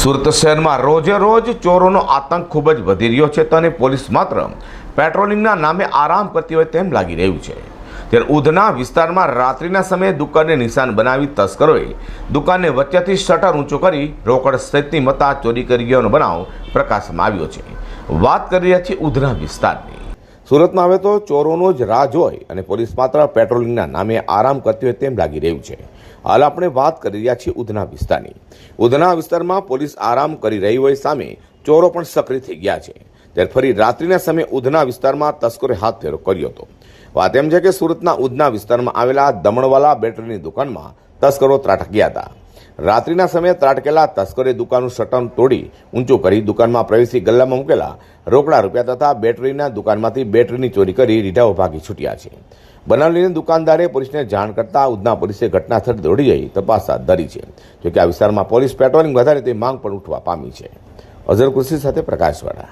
સુરત શહેરમાં રોજે રોજ ચોરોનો આતંક ખૂબ જ વધી રહ્યો છે તને પોલીસ માત્ર પેટ્રોલિંગના નામે આરામ કરતી હોય તેમ લાગી રહ્યું છે. ત્યારે ઉધના વિસ્તારમાં રાત્રિના સમયે દુકાનને નિશાન બનાવી તસ્કરોએ દુકાનને વચ્ચેથી શટર ઊંચો કરી રોકડ સહિતની મતા ચોરી કરી ગયોનો બનાવ પ્રકાશમાં આવ્યો છે. વાત કરી રહ્યા છીએ ઉધના વિસ્તારની. સુરતમાં હવે તો ચોરોનો જ રાજ હોય અને પોલીસ માત્ર પેટ્રોલિંગના નામે આરામ કરતી હોય તેમ લાગી રહ્યું છે. હાલ આપણે વાત કરી રહ્યા છીએ ઉધના વિસ્તારની. ઉધના વિસ્તારમાં પોલીસ આરામ કરી રહી હોય સામે ચોરો પણ સક્રિય થઈ ગયા છે. ત્યારે ફરી રાત્રિના સમયે ઉધના વિસ્તારમાં તસ્કરે હાથ ફેરો કર્યો હતો. વાત એમ છે કે સુરતના ઉધના વિસ્તારમાં આવેલા દમણવાલા બેટરીની દુકાનમાં તસ્કરો ત્રાટક્યા હતા. રાત્રિના સમયે ત્રાટકેલા તસ્કરે દુકાનનું શટન તોડી ઊંચું કરી દુકાનમાં પ્રવેશી ગલ્લામાં મૂકેલા રોકડા રૂપિયા તથા બેટરીના દુકાનમાંથી બેટરીની ચોરી કરી રીઢાઓ ભાગી છૂટ્યા છે. બનાવ લઈને દુકાનદારે પોલીસને જાણ કરતા ઉધના પોલીસે ઘટના સ્થળે દોડી જઈ તપાસ હાથ ધરી છે. જોકે આ વિસ્તારમાં પોલીસ પેટ્રોલિંગ વધારે તે માંગ પણ ઉઠવા પામી છે. અઝર કૃષિ સાથે પ્રકાશવાળા.